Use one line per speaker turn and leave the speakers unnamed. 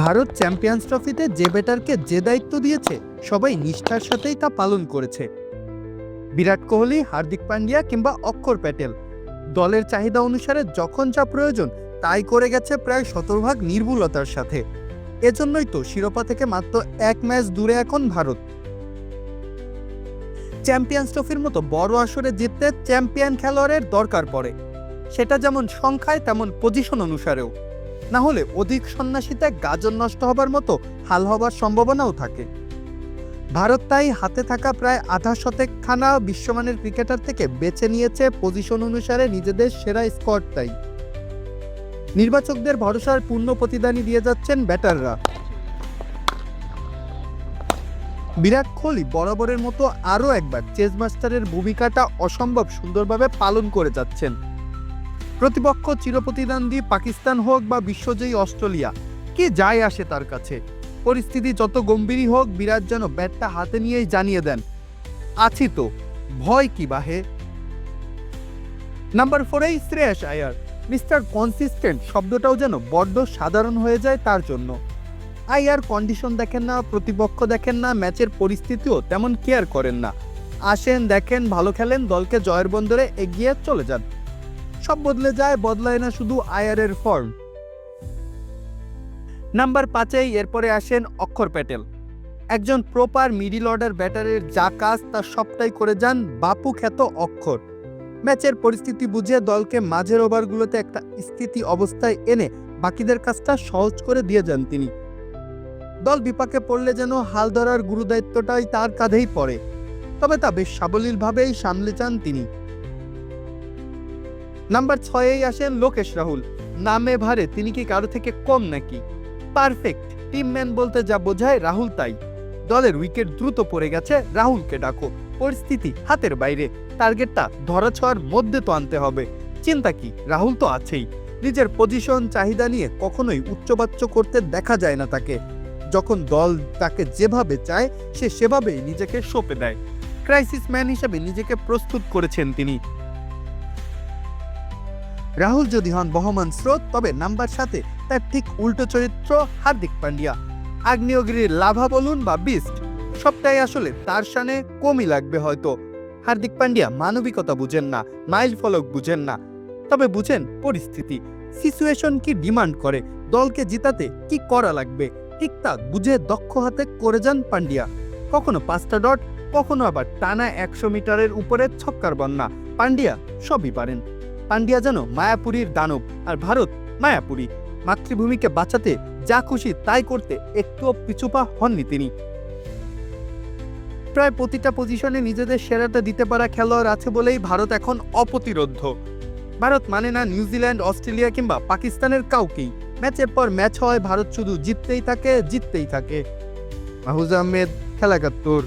Bharat champions ট্রফিতে যে ব্যাটারকে যে দায়িত্ব দিয়েছে, সবাই নিষ্ঠার সাথেই তা পালন করেছে। বিরাট কোহলি, হার্দিক পান্ডিয়া কিংবা অক্ষর প্যাটেল। দলের চাহিদা অনুসারে যখন যা প্রয়োজন, তাই করে গেছে প্রায় শতভাগ নির্ভুলতার সাথে। এজন্যই তো শিরোপা থেকে মাত্র এক ম্যাচ দূরে এখন ভারত। চ্যাম্পিয়ন্স ট্রফির মতো বড় আসরে জিততে চ্যাম্পিয়ন খেলোয়াড়ের দরকার পড়ে। সেটা যেমন সংখ্যায়, তেমন পজিশন অনুসারেও। না হলে অধিক সন্ন্যাসীতে গাজন নষ্ট হবার মতো হাল হবার সম্ভাবনাও থাকে। ভারত তাই হাতে থাকা প্রায় আধা শতেক খানা বিশ্বমানের ক্রিকেটার থেকে বেছে নিয়েছে পজিশন অনুসারে নিজেদের সেরা স্কোয়াডটাই নির্বাচকদের ভরসার পূর্ণ প্রতিদানই দিয়ে যাচ্ছেন ব্যাটাররা। বিরাট কোহলি বরাবরের মতো আরও একবার চেস মাস্টারের ভূমিকাটা অসম্ভব সুন্দরভাবে পালন করে যাচ্ছেন। প্রতিপক্ষ চিরপ্রতিদ্বন্দ্বী পাকিস্তান হোক বা বিশ্বজয়ী অস্ট্রেলিয়া, কি যায় আসে তার কাছে? পরিস্থিতি যত গম্ভীরই হোক, বিরাট যেন ব্যাটটা হাতে নিয়েই জানিয়ে দেন, আছি তো, ভয় কি বাহে? নাম্বার ফোরেই শ্রেয়াস আয়ার, মিস্টার কনসিস্টেন্ট শব্দটাও যেন বড্ড সাধারণ হয়ে যায় তার জন্য। আয়ার কন্ডিশন দেখেন না, প্রতিপক্ষ দেখেন না, ম্যাচের পরিস্থিতিও তেমন কেয়ার করেন না। আসেন, দেখেন, ভালো খেলেন, দলকে জয়ের বন্দরে এগিয়ে চলে যান। সব বদলে যায়, বদলায় না শুধু আয়ারের ফর্ম নাম্বার পাঁচেই এরপরে আসেন অক্ষর প্যাটেল। একজন প্রপার মিডিল অর্ডার ব্যাটারের যা কাজ তা সবটাই করে যান বাপু খ্যাত অক্ষর। ম্যাচের পরিস্থিতি বুঝে দলকে মাঝের ওভারগুলোতে একটা স্থিতি অবস্থায় এনে বাকিদের কাজটা সহজ করে দিয়ে যান তিনি। দল বিপাকে পড়লে যেন হাল ধরার গুরুদায়িত্বটাই তার কাঁধেই পড়ে। তবে তা বেশ সাবলীলভাবেই সামলে চান তিনি। নাম্বার ছয়েই আসেন লোকেশ রাহুল। নামে ভারে তিনি কি কারও থেকে কম নাকি? পারফেক্ট। টিম ম্যান বলতে যা বোঝায় রাহুল তাই। দলের উইকেট দ্রুত পড়ে গেছে, রাহুলকে ডাকো। পরিস্থিতি হাতের বাইরে। টার্গেটটা ধরা ছোঁয়ার মধ্যে তো আনতে হবে। চিন্তা কি, রাহুল তো আছেই। নিজের পজিশন, চাহিদা নিয়ে কখনোই উচ্চবাচ্য করতে দেখা যায় না তাকে। যখন দল তাকে যেভাবে চায়, সে সেভাবেই নিজেকে সঁপে দেয়। ক্রাইসিস ম্যান হিসেবে নিজেকে প্রস্তুত করেছেন তিনি। রাহুল যদি হন বহমান স্রোত, তবে নাম্বার সাথে তার ঠিক উল্টো চরিত্র হার্দিক পান্ডিয়া। আগ্নেয়গিরির লাভা বলুন বা বিস্ট, সবটাই আসলে তার সানে কমই লাগবে হয়তো। হার্দিক পান্ডিয়া মানবিকতা বুঝেন না, মাইল ফলক বুঝেন না, তবে বুঝেন পরিস্থিতি। সিচুয়েশন কি ডিমান্ড করে, দলকে জিতাতে কি করা লাগবে, ঠিক তা বুঝে দক্ষ হাতে করে যান পান্ডিয়া। কখনো পাঁচটা ডট, কখনো আবার টানা একশো মিটারের উপরে ছক্কার বন্যা, পান্ডিয়া সবই পারেন। পান্ডিয়া যেন মায়াপুরীর দানব আর ভারত মায়াপুরী। মাতৃভূমিকে বাঁচাতে যা খুশি তাই করতে একটুও পিছুপা হননি তিনি। প্রায় প্রতিটা পজিশনে নিজেদের সেরাটা দিতে পারা খেলোয়াড় আছে বলেই ভারত এখন অপ্রতিরোধ্য। ভারত মানে না নিউজিল্যান্ড অস্ট্রেলিয়া কিংবা পাকিস্তানের কাউকেই। ম্যাচের পর ম্যাচ হয় ভারত শুধু জিততেই থাকে জিততেই থাকে। মাহুজ আহমেদ খেলা একাত্তর